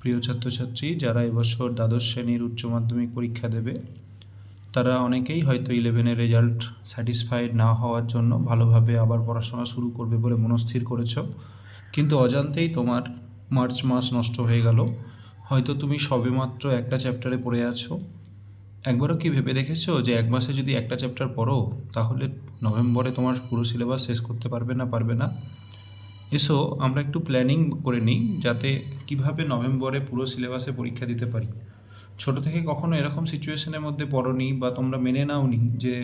প্রিয় ছাত্রছাত্রী, যারা এবছর দ্বাদশ শ্রেণির উচ্চ মাধ্যমিক পরীক্ষা দেবে, তারা অনেকেই হয়তো ইলেভেনের রেজাল্ট স্যাটিসফাইড না হওয়ার জন্য ভালোভাবে আবার পড়াশোনা শুরু করবে বলে মনস্থির করেছ। কিন্তু অজান্তেই তোমার মার্চ মাস নষ্ট হয়ে গেল। হয়তো তুমি সবেমাত্র একটা চ্যাপ্টারে পড়ে আছো। একবারও কি ভেবে দেখেছ যে এক মাসে যদি একটা চ্যাপ্টার পড়ো, তাহলে নভেম্বরে তোমার পুরো সিলেবাস শেষ করতে পারবে না পারবে না? এসো, আমরা একটু প্ল্যানিং করে নিই, যাতে কীভাবে নভেম্বরে পুরো সিলেবাসে পরীক্ষা দিতে পারি। ছোট থেকে কখনো এরকম সিচুয়েশনের মধ্যে পড়োনি বা তোমরা মেনে নাওনি যে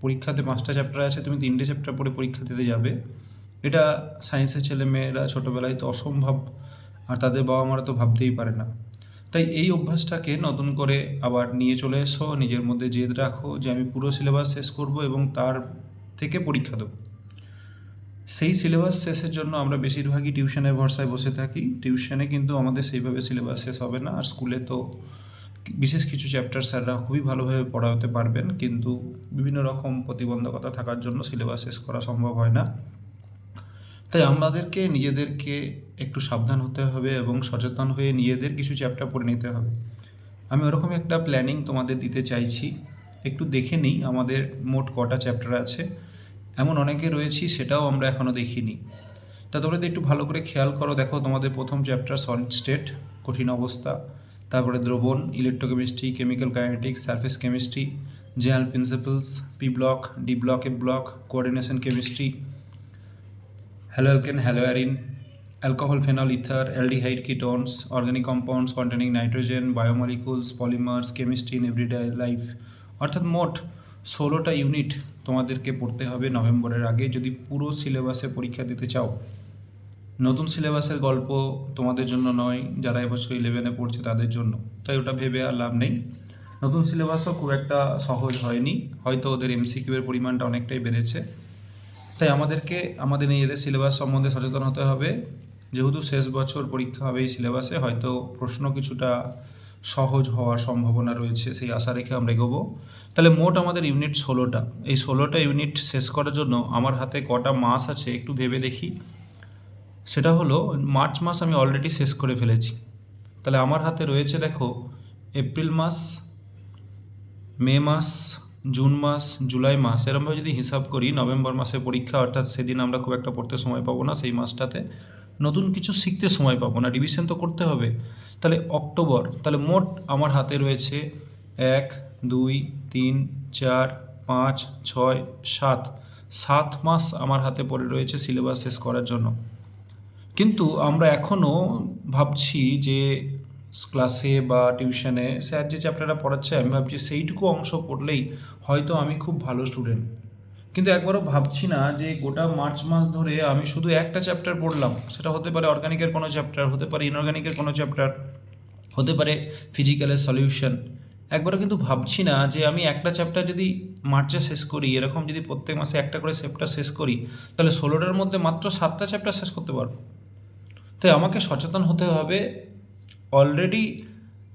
পরীক্ষাতে পাঁচটা চ্যাপ্টার আছে, তুমি তিনটে চ্যাপ্টার পড়ে পরীক্ষা দিতে যাবে। এটা সায়েন্সের ছেলে মেয়েরা ছোটোবেলায় তো অসম্ভব, আর তাদের বাবা মারা তো ভাবতেই পারে না। তাই এই অভ্যাসটাকে নতুন করে আবার নিয়ে চলে এসো, নিজের মধ্যে জেদ রাখো যে আমি পুরো সিলেবাস শেষ করব এবং তার থেকে পরীক্ষা দেবো। সেই সিলেবাস শেষের জন্য আমরা বেশিরভাগই টিউশনের ভরসায় বসে থাকি। টিউশনে কিন্তু আমাদের সেইভাবে সিলেবাস শেষ হবে না। আর স্কুলে তো বিশেষ কিছু চ্যাপ্টার স্যাররা খুবই ভালোভাবে পড়াতে পারবেন। কিন্তু বিভিন্ন রকম প্রতিবন্ধকতা থাকার জন্য সিলেবাস শেষ করা সম্ভব হয় না। তাই আমাদেরকে, নিজেদেরকে একটু সাবধান হতে হবে এবং সচেতন হয়ে নিজেদের কিছু চ্যাপ্টার পড়ে নিতে হবে। আমি ওরকম একটা প্ল্যানিং তোমাদের দিতে চাইছি। একটু দেখে নিই, আমাদের মোট কটা চ্যাপ্টার আছে। এমন অনেকে রয়েছি, সেটাও আমরা এখনও দেখিনি। তা তোমরা একটু ভালো করে খেয়াল করো, দেখো তোমাদের প্রথম চ্যাপ্টার সলিড স্টেট কঠিন অবস্থা, তারপরে দ্রবণ electrochemistry chemical kinetics surface chemistry general principles P block D block A block coordination chemistry haloalkane haloarine, alcohol, phenol, ether, aldehyde, ketones, organic compounds containing nitrogen, biomolecules, polymers, chemistry in everyday life অর্থাৎ মোট ষোলোটা unit তোমাদেরকে পড়তে হবে নভেম্বরের আগে। যদি পুরো সিলেবাসে পরীক্ষা দিতে চাও, নতুন সিলেবাসের গল্প তোমাদের জন্য নয়, যারা এবছর ইলেভেনে পড়ছে তাদের জন্য। তাই ওটা ভেবে আর লাভ নেই। নতুন সিলেবাসও খুব একটা সহজ হয়নি। হয়তো ওদের এমসিকিউ এর পরিমাণটা অনেকটাই বেড়েছে। তাই আমাদেরকে, আমাদের নিজেদের সিলেবাস সম্বন্ধে সচেতন হতে হবে। যেহেতু শেষ বছর পরীক্ষা হবে এই সিলেবাসে হয়তো প্রশ্ন কিছুটা সহজ হওয়ার সম্ভাবনা রয়েছে, সেই আশা রেখে আমরা এগোবো। তাহলে মোট আমাদের ইউনিট ষোলোটা। এই ষোলোটা ইউনিট শেষ করার জন্য আমার হাতে কটা মাস আছে, একটু ভেবে দেখি। সেটা হলো, মার্চ মাস আমি অলরেডি শেষ করে ফেলেছি। তাহলে আমার হাতে রয়েছে দেখো, এপ্রিল মাস, মে মাস, জুন মাস, জুলাই মাস। এরমভাবে যদি হিসাব করি, নভেম্বর মাসে পরীক্ষা, অর্থাৎ সেদিন আমরা খুব একটা পড়তে সময় পাবো না সেই মাসটাতে। নতুন কিছু শিখতে সময় পাবো না রিভিশন তো করতে হবে। তাহলে অক্টোবর, তাহলে মোট আমার হাতে রয়েছে এক, দুই, তিন, চার, পাঁচ, ছয়, সাত। সাত মাস আমার হাতে পড়ে রয়েছে সিলেবাস শেষ করার জন্য। কিন্তু আমরা এখনও ভাবছি যে ক্লাসে বা টিউশনে স্যার যে চ্যাপ্টারটা পড়াচ্ছে, আমি ভাবছি সেইটুকু অংশ পড়লেই হয়তো আমি খুব ভালো স্টুডেন্ট কিন্তু একবারও ভাবছি না যে গোটা মার্চ মাস ধরে আমি শুধু একটা চ্যাপ্টার পড়লাম। সেটা হতে পারে অর্গানিকের কোনো চ্যাপ্টার হতে পারে ইনঅর্গানিকের কোনো চ্যাপ্টার হতে পারে ফিজিক্যালের সলিউশন একবারও কিন্তু ভাবছি না যে আমি একটা চ্যাপ্টার যদি মার্চে শেষ করি, এরকম যদি প্রত্যেক মাসে একটা করে চ্যাপ্টার শেষ করি, তাহলে ষোলোটার মধ্যে মাত্র সাতটা চ্যাপ্টার শেষ করতে পারব। তাই আমাকে সচেতন হতে হবে। অলরেডি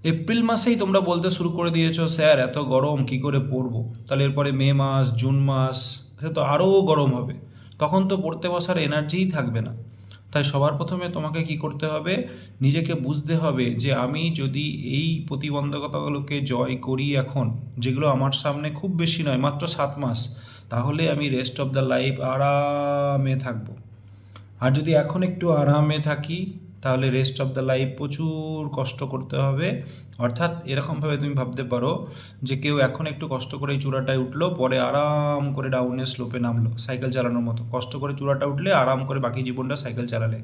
এপ্রিল মাসেই তোমরা বলতে শুরু করে দিয়েছ, স্যার, এত গরম, কি করে পড়ব তাহলে এরপরে মে মাস, জুন মাস, সে তো আরও গরম হবে। তখন তো পড়তে বসার এনার্জিই থাকবে না। তাই সবার প্রথমে তোমাকে কি করতে হবে? নিজেকে বুঝতে হবে যে আমি যদি এই প্রতিবন্ধকতাগুলোকে জয় করি এখন, যেগুলো আমার সামনে খুব বেশি নয়, মাত্র সাত মাস, তাহলে আমি রেস্ট অফ দ্য লাইফ আরামে থাকব। আর যদি এখন একটু আরামে থাকি তাহলে রেস্ট অফ দ্য লাইফ প্রচুর কষ্ট করতে হবে। অর্থাৎ এরকমভাবে তুমি ভাবতে পারো যে কেউ এখন একটু কষ্ট করে এই চূড়াটায় উঠল, পরে আরাম করে ডাউনের স্লোপে নামলো সাইকেল চালানোর মতো। কষ্ট করে চূড়াটা উঠলে আরাম করে বাকি জীবনটা সাইকেল চালালে।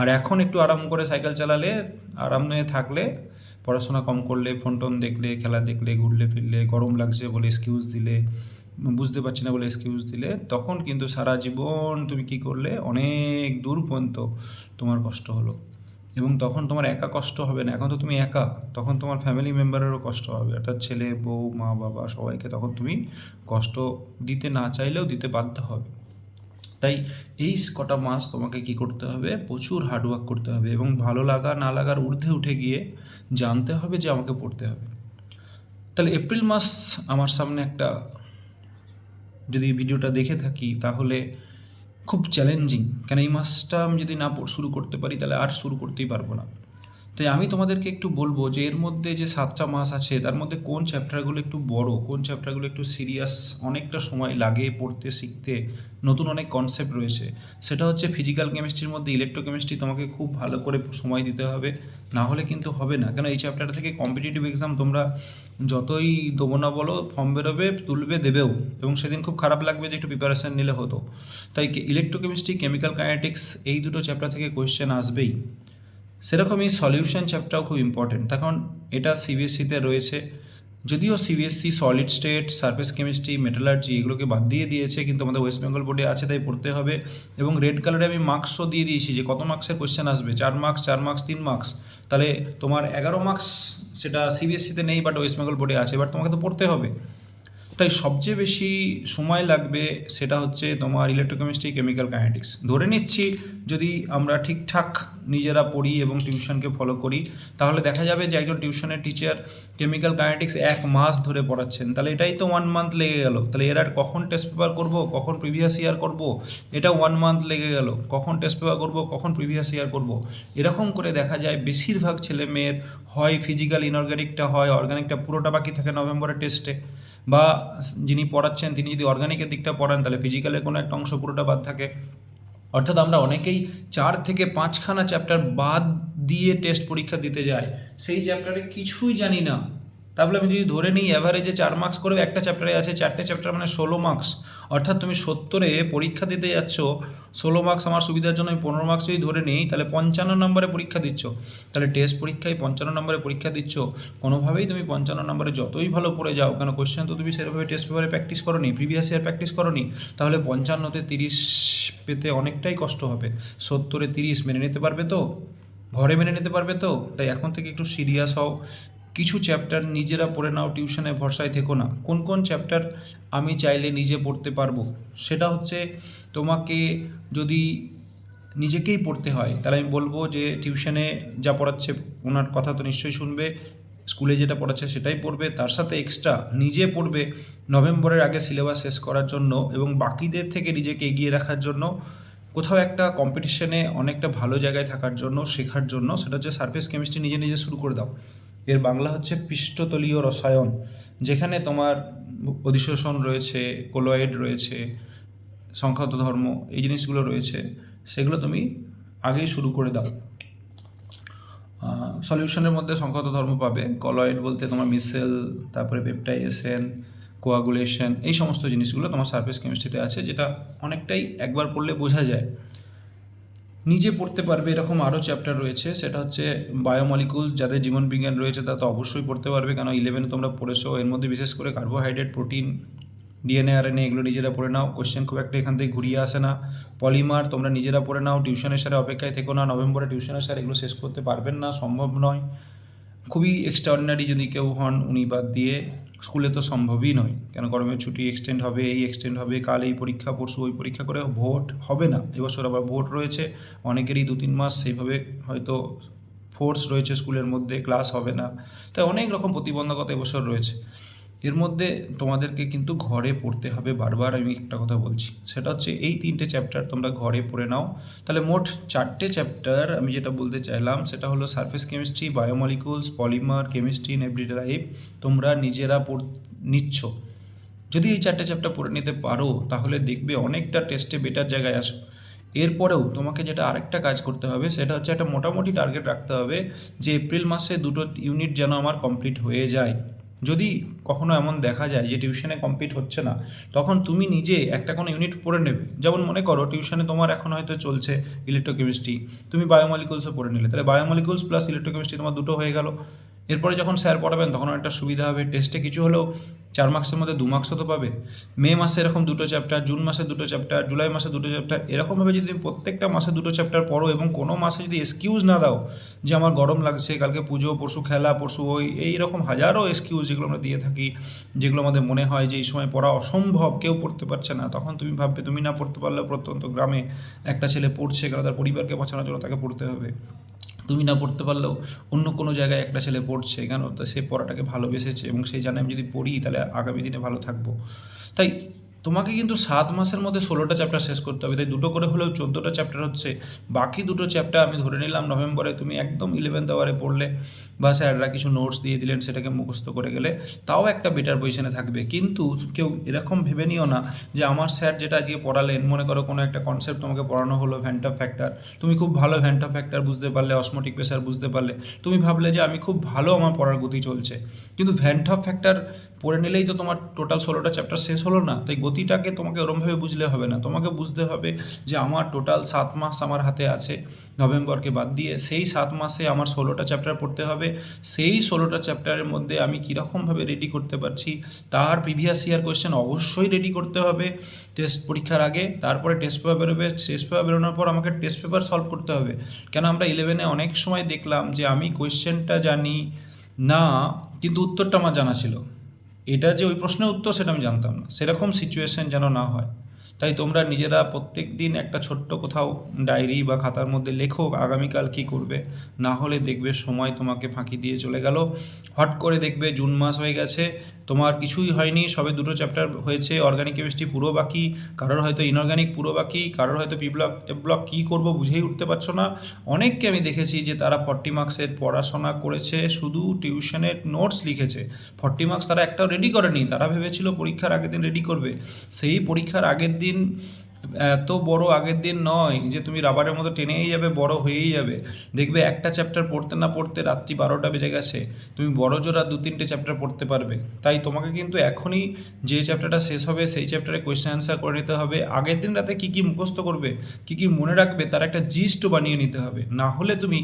আর এখন একটু আরাম করে সাইকেল চালালে, আরামে থাকলে, পড়াশোনা কম করলে ফোন টোন দেখলে, খেলা দেখলে, ঘুরলে, ফিরলে, গরম লাগছে বলে এক্সকিউজ দিলে বুঝতে পারছি না বলে এক্সকিউজ দিলে, তখন কিন্তু সারা জীবন তুমি কি করলে? অনেক দূর পর্যন্ত তোমার কষ্ট হলো। এবং তখন তোমার একা কষ্ট হবে না। এখন তো তুমি একা, তখন তোমার ফ্যামিলি মেম্বারেরও কষ্ট হবে। অর্থাৎ ছেলে, বউ, মা, বাবা সবাইকে তখন তুমি কষ্ট দিতে না চাইলেও দিতে বাধ্য হবে। তাই এই কটা মাস তোমাকে কি করতে হবে? প্রচুর হার্ডওয়ার্ক করতে হবে এবং ভালো লাগা, না লাগার ঊর্ধ্বে উঠে গিয়ে জানতে হবে যে আমাকে পড়তে হবে। তাহলে এপ্রিল মাস আমার সামনে একটা যদি ভিডিওটা দেখে থাকি, তাহলে খুব চ্যালেঞ্জিং কেন এই মাসটা আমি যদি না শুরু করতে পারি, তাহলে আর শুরু করতেই পারব না। তাই আমি তোমাদেরকে একটু বলব যে এর মধ্যে যে সাতটা মাস আছে, তার মধ্যে কোন চ্যাপ্টারগুলো একটু বড়, কোন চ্যাপ্টারগুলো একটু সিরিয়াস অনেকটা সময় লাগে পড়তে, শিখতে, নতুন অনেক কনসেপ্ট রয়েছে। সেটা হচ্ছে ফিজিক্যাল কেমিস্ট্রির মধ্যে ইলেকট্রোকেমিস্ট্রি তোমাকে খুব ভালো করে সময় দিতে হবে, না হলে কিন্তু হবে না। কেন এই চ্যাপ্টারটা থেকে কম্পিটিটিভ এক্সাম তোমরা যতই দেবো না বলো ফর্ম বেরোবে, তুলবে, দেবেও। এবং সেদিন খুব খারাপ লাগবে যে একটু প্রিপারেশান নিলে হতো। তাই ইলেকট্রোকেমিস্ট্রি কেমিক্যাল কাইনেটিক্স এই দুটো চ্যাপ্টার থেকে কোয়েশ্চেন আসবেই। সেরকমই সলিউশন চ্যাপ্টারও খুব ইম্পর্টেন্ট তার কারণ এটা সিবিএসসিতে রয়েছে। যদিও CBSE solid state surface chemistry metallurgy এগুলোকে বাদ দিয়ে দিয়েছে, কিন্তু আমাদের ওয়েস্ট বেঙ্গল বোর্ডে আছে, তাই পড়তে হবে। এবং রেড কালারে আমি মার্কসও দিয়ে দিয়েছি যে কত মার্কসের কোয়েশ্চেন আসবে। চার মার্কস চার মার্কস তিন মার্কস তাহলে তোমার এগারো মার্কস সেটা সিবিএসসিতে নেই বাট ওয়েস্ট বেঙ্গল বোর্ডে আছে। বাট তোমাকে তো পড়তে হবে। তাই সবচেয়ে বেশি সময় লাগবে সেটা হচ্ছে তোমার ইলেকট্রোকেমিস্ট্রি কেমিক্যাল কাইনেটিক্স ধরে নিচ্ছি যদি আমরা ঠিকঠাক নিজেরা পড়ি এবং টিউশনকে ফলো করি, তাহলে দেখা যাবে যে একজন টিউশনের টিচার কেমিক্যাল কাইনেটিক্স এক মাস ধরে পড়াচ্ছেন। তাহলে এটাই তো ওয়ান মান্থ লেগে গেল। তাহলে এর আর কখন টেস্ট পেপার করব? কখন প্রিভিয়াস ইয়ার করব? এটা ওয়ান মান্থ লেগে গেল। কখন টেস্ট পেপার করব? কখন প্রিভিয়াস ইয়ার করব? এরকম করে দেখা যায় বেশিরভাগ ছেলে মেয়ের হয় ফিজিক্যাল ইনঅর্গ্যানিকটা হয় অর্গানিকটা পুরোটা বাকি থাকে নভেম্বরের টেস্টে বা যিনি পড়াচ্ছেন, তিনি যদি অর্গানিকের দিকটা পড়ান, তাহলে ফিজিক্যালের কোনো একটা অংশ পুরোটা বাদ থাকে। অর্থাৎ আমরা অনেকেই চার থেকে পাঁচখানা চ্যাপ্টার বাদ দিয়ে টেস্ট পরীক্ষা দিতে যাই। সেই চ্যাপ্টারে কিছুই জানি না। তাহলে আমি যদি ধরে নিই অ্যাভারেজে চার মার্কস করে একটা চ্যাপ্টারে আছে, চারটে চ্যাপ্টার মানে ষোলো মার্কস অর্থাৎ তুমি সত্তরে পরীক্ষা দিতে যাচ্ছ, ষোলো মার্কস আমার সুবিধার জন্য আমি পনেরো মার্কস যদি ধরে নিই, তাহলে পঞ্চান্ন নম্বরে পরীক্ষা দিচ্ছ। তাহলে টেস্ট পরীক্ষায় পঞ্চান্ন নম্বরে পরীক্ষা দিচ্ছ। কোনোভাবেই তুমি পঞ্চান্ন নম্বরে যতই ভালো পড়ে যাও, কেন কোশ্চেন তো তুমি সেভাবে টেস্ট পেপারে প্র্যাকটিস করো নি প্রিভিয়াস ইয়ার প্র্যাকটিস করো নি তাহলে পঞ্চান্নতে তিরিশ পেতে অনেকটাই কষ্ট হবে। সত্তরে তিরিশ মেনে নিতে পারবে তো? ঘরে মেনে নিতে পারবে তো? তাই এখন থেকে একটু সিরিয়াস হও। কিছু চ্যাপ্টার নিজেরা পড়ে নাও টিউশনে ভরসায় থেকো না। কোন কোন চ্যাপ্টার আমি চাইলে নিজে পড়তে পারব? সেটা হচ্ছে তোমাকে যদি নিজেকেই পড়তে হয়, তাহলে আমি বলব যে টিউশনে যা পড়াচ্ছে ওনার কথা তো নিশ্চয়ই শুনবে স্কুলে যেটা পড়াচ্ছে সেটাই পড়বে, তার সাথে এক্সট্রা নিজে পড়বে নভেম্বরের আগে সিলেবাস শেষ করার জন্য এবং বাকিদের থেকে নিজেকে এগিয়ে রাখার জন্য কোথাও একটা কম্পিটিশনে অনেকটা ভালো জায়গায় থাকার জন্য, শেখার জন্য, সেটা হচ্ছে সারফেস কেমিস্ট্রি নিজে নিজে শুরু করে দাও। এর বাংলা হচ্ছে পৃষ্ঠতলীয় রসায়ন, যেখানে তোমার অধিশোষণ রয়েছে, কোলয়েড রয়েছে সংখ্যাত ধর্ম এই জিনিসগুলো রয়েছে, সেগুলো তুমি আগেই শুরু করে দাও। সলিউশনের মধ্যে সংখ্যাত ধর্ম পাবে, কলয়েড বলতে তোমার মিসেল, তারপরে পেপটাইজেশন কোয়াগুলেশন, এই সমস্ত জিনিসগুলো তোমার সার্ফেস কেমিস্ট্রিতে আছে, যেটা অনেকটাই একবার পড়লে বোঝা যায়। নিজে পড়তে পারবে, এরকম আরও চ্যাপ্টার রয়েছে। সেটা হচ্ছে বায়োমলিকুলস যাদের জীবনবিজ্ঞান রয়েছে, তা তো অবশ্যই পড়তে পারবে। কেন? ইলেভেনে তোমরা পড়েছো। এর মধ্যে বিশেষ করে কার্বোহাইড্রেট প্রোটিন ডিএনএ আরএনএ এগুলো নিজেরা পড়ে নাও। কোশ্চেন খুব একটা এখান থেকে ঘুরিয়ে আসে না। পলিমার তোমরা নিজেরা পড়ে নাও। টিউশনের সারে অপেক্ষায় থেকো না। নভেম্বরে টিউশনের সারে এগুলো শেষ করতে পারবেন না। সম্ভব নয়। খুবই এক্সট্রাঅর্ডিনারি যদি কেউ হন, উনি বাদ দিয়ে স্কুলে তো সম্ভবই নয়। কেন? গরমের ছুটি এক্সটেন্ড হবে, এই এক্সটেন্ড হবে, কাল এই পরীক্ষা, পরশু ওই পরীক্ষা করে ভোট হবে না। এবছর আবার ভোট রয়েছে। অনেকেরই দু তিন মাস সেইভাবে হয়তো ফোর্স রয়েছে স্কুলের মধ্যে ক্লাস হবে না। তাই অনেক রকম প্রতিবন্ধকতা এবছর রয়েছে। এর মধ্যে তোমাদেরকে কিন্তু ঘরে পড়তে হবে বারবার আমি একটা কথা বলছি। সেটা হচ্ছে এই তিনটে চ্যাপ্টার তোমরা ঘরে পড়ে নাও। তাহলে মোট চারটে চ্যাপ্টার আমি যেটা বলতে চাইলাম সেটা হলো surface chemistry biomolecules polymer chemistry in everyday life তোমরা নিজেরা পড়, নিচ্ছ। যদি এই চারটে চ্যাপ্টার পড়ে নিতে পারো তাহলে দেখবে অনেকটা টেস্টে বেটার জায়গায় আসো এরপরেও তোমাকে যেটা আরেকটা কাজ করতে হবে সেটা হচ্ছে একটা মোটামুটি টার্গেট রাখতে হবে যে এপ্রিল মাসে দুটো ইউনিট যেন আমার কমপ্লিট হয়ে যায়। যদি কখনো এমন দেখা যায় যে টিউশনে কমপ্লিট হচ্ছে না, তখন তুমি নিজে একটা কোনো ইউনিট পড়ে নেবে। যেমন মনে করো টিউশনে তোমার এখন হয়তো চলছে ইলেকট্রোকেমিস্ট্রি তুমি বায়োমলিকুলসও পড়ে নিলে। তাহলে বায়োমলিকুলস প্লাস ইলেকট্রোকেমিস্ট্রি তোমার দুটো হয়ে গেল। এরপরে যখন স্যার পড়াবেন, তখন একটা সুবিধা হবে। টেস্টে কিছু হলেও চার মার্কসের মধ্যে দু মার্কসও তো পাবে। মে মাসে এরকম দুটো চ্যাপ্টার জুন মাসে দুটো চ্যাপ্টার জুলাই মাসে দুটো চ্যাপ্টার এরকমভাবে যদি তুমি প্রত্যেকটা মাসে দুটো চ্যাপ্টার পড়ো এবং কোনো মাসে যদি এক্সকিউজ না দাও যে আমার গরম লাগছে, কালকে পুজো, পরশু খেলা, পরশু ওই, এইরকম হাজারো এক্সকিউজ যেগুলো আমরা দিয়ে থাকি, যেগুলো আমাদের মনে হয় যে এই সময় পড়া অসম্ভব, কেউ পড়তে পারছে না। তখন তুমি ভাববে, তুমি না পড়তে পারলেও প্রত্যন্ত গ্রামে একটা ছেলে পড়ছে কারণ তার পরিবারকে বাঁচানোর জন্য তাকে পড়তে হবে। তুমি না পড়তে পারলেও অন্য কোনো জায়গায় একটা ছেলে পড়ছে কেন? তা সে পড়াটাকে ভালোবেসেছে এবং সেই জানে আমি যদি পড়ি তাহলে আগামী দিনে ভালো থাকব। তাই তোমাকে কিন্তু সাত মাসের মধ্যে ষোলোটা চ্যাপ্টার শেষ করতে হবে। তাই দুটো করে হলেও চোদ্দোটা চ্যাপ্টার হচ্ছে। বাকি দুটো চ্যাপ্টার আমি ধরে নিলাম, নভেম্বরে তুমি একদম ইলেভেন্থ আওয়ারে পড়লে বা স্যাররা কিছু নোটস দিয়ে দিলেন, সেটাকে মুখস্থ করে গেলে তাও একটা বেটার পজিশনে থাকবে। কিন্তু কেউ এরকম ভেবে নিও না যে আমার স্যার যেটা আজকে পড়ালেন, মনে করো কোনো একটা কনসেপ্ট তোমাকে পড়ানো হলো ভ্যান্টা ফ্যাক্টর তুমি খুব ভালো ভ্যান্টা ফ্যাক্টর বুঝতে পারলে অসমোটিক প্রেসার বুঝতে পারলে। তুমি ভাবলে যে আমি খুব ভালো আমার পড়ার গতি চলছে। কিন্তু ভ্যান্টা ফ্যাক্টর পড়ে নিলেই তো তোমার টোটাল ষোলোটা চ্যাপ্টার শেষ হলো না। তাই গতিটাকে তোমাকে ওরমভাবে বুঝলে হবে না। তোমাকে বুঝতে হবে যে আমার টোটাল সাত মাস আমার হাতে আছে, নভেম্বরকে বাদ দিয়ে সেই সাত মাসে আমার ষোলোটা চ্যাপ্টার পড়তে হবে। সেই ষোলোটা চ্যাপ্টারের মধ্যে আমি কীরকমভাবে রেডি করতে পারছি, তার প্রিভিয়াস ইয়ার কোয়েশ্চেন অবশ্যই রেডি করতে হবে। টেস্ট পরীক্ষার আগে, তারপরে টেস্ট পেপার বেরোবে টেস্ট পেপার বেরোনোর পর আমাকে টেস্ট পেপার সলভ করতে হবে। কেন আমরা ইলেভেনে অনেক সময় দেখলাম যে আমি কোয়েশ্চেনটা জানি না, কিন্তু উত্তরটা আমার জানা ছিল। এটা যে ওই প্রশ্নের উত্তর সেটা আমি জানতাম না। সেরকম সিচুয়েশন যেন না হয়। তাই তোমরা নিজেরা প্রত্যেক দিন একটা ছোট্ট কোথাও ডায়েরি বা খাতার মধ্যে লেখো আগামীকাল কি করবে। না হলে দেখবে সময় তোমাকে ফাঁকি দিয়ে চলে গেল। হট করে দেখবে জুন মাস হয়ে গেছে তোমার কিছুই হয়নি, সবে দুটো চ্যাপ্টার হয়েছে অর্গানিক কেমিস্ট্রি পুরো বাকি, কারোর হয়তো ইনঅর্গানিক পুরো বাকি, কারোর হয়তো পি ব্লক এ ব্লক কী করব বুঝেই উঠতে পারছ না। অনেককে আমি দেখেছি যে তারা ফর্টি মার্কসের পড়াশোনা করেছে, শুধু টিউশনের নোটস লিখেছে। ফর্টি মার্কস তারা একটাও রেডি করেনি, তারা ভেবেছিল পরীক্ষার আগের দিন রেডি করবে। সেই পরীক্ষার আগের দিন এত বড় আগের দিন নয় যে তুমি রাবারের মতো টেনেই যাবে, বড় হয়েই যাবে। দেখবে একটা চ্যাপ্টার পড়তে না পড়তে রাত্রি বারোটা বেজে গেছে। তুমি বড় আর দু তিনটে চ্যাপ্টার পড়তে পারবে। তাই তোমাকে কিন্তু এখনই যে চ্যাপ্টারটা শেষ হবে, সেই চ্যাপ্টারে কোয়েশ্চেন অ্যান্সার করে নিতে হবে। আগের দিন রাতে কী কী মুখস্থ করবে, কী কী মনে রাখবে, তার একটা জিস্টও বানিয়ে নিতে হবে। না হলে তুমি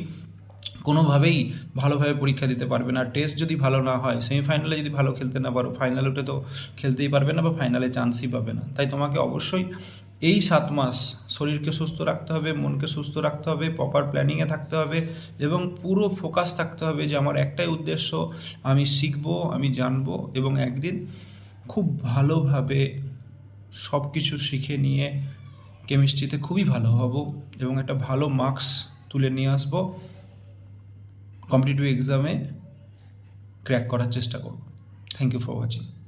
কোনোভাবেই ভালোভাবে পরীক্ষা দিতে পারবে না। টেস্ট যদি ভালো না হয় সেমিফাইনালে যদি ভালো খেলতে না পারো ফাইনালে উঠে তো খেলতেই পারবে না বা ফাইনালে চান্সই পাবে না। তাই তোমাকে অবশ্যই এই সাত মাস শরীরকে সুস্থ রাখতে হবে, মনকে সুস্থ রাখতে হবে প্রপার প্ল্যানিংয়ে থাকতে হবে এবং পুরো ফোকাস থাকতে হবে যে আমার একটাই উদ্দেশ্য, আমি শিখব, আমি জানব এবং একদিন খুব ভালোভাবে সব কিছু শিখে নিয়ে কেমিস্ট্রিতে খুবই ভালো হব এবং একটা ভালো মার্কস তুলে নিয়ে আসব। কম্পিটিটিভ এক্সামে ক্র্যাক করার চেষ্টা করব। Thank you for watching